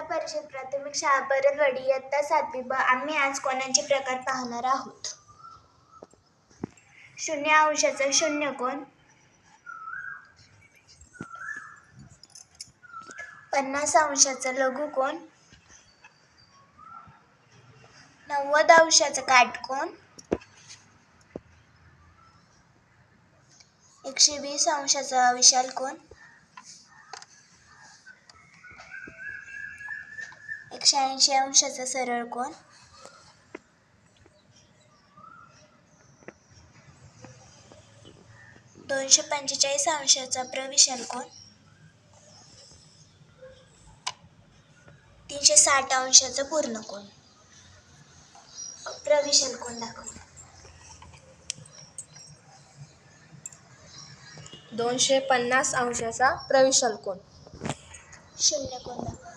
जिल्हा परिषद प्राथमिक शाळा परतवाडी इयत्ता सातवी ब आम्ही आज कोणाचे प्रकार पाहणार आहोत? शून्य अंशाचा शून्य कोण? पन्नास अंशाचा लघु कोण? नव्वद अंशाचा काटकोण एकशे वीस अंशाचा विशाल कोण? एकशे ऐंशी अंशाचा सरळ कोण दोनशे पंचेचाळीस अंशाचा प्रविशाल कोण तीनशे साठ अंशाचा पूर्ण कोण प्रविशाल कोण दाखव दोनशे पन्नास अंशाचा प्रविशाल कोण शून्य कोण दाखव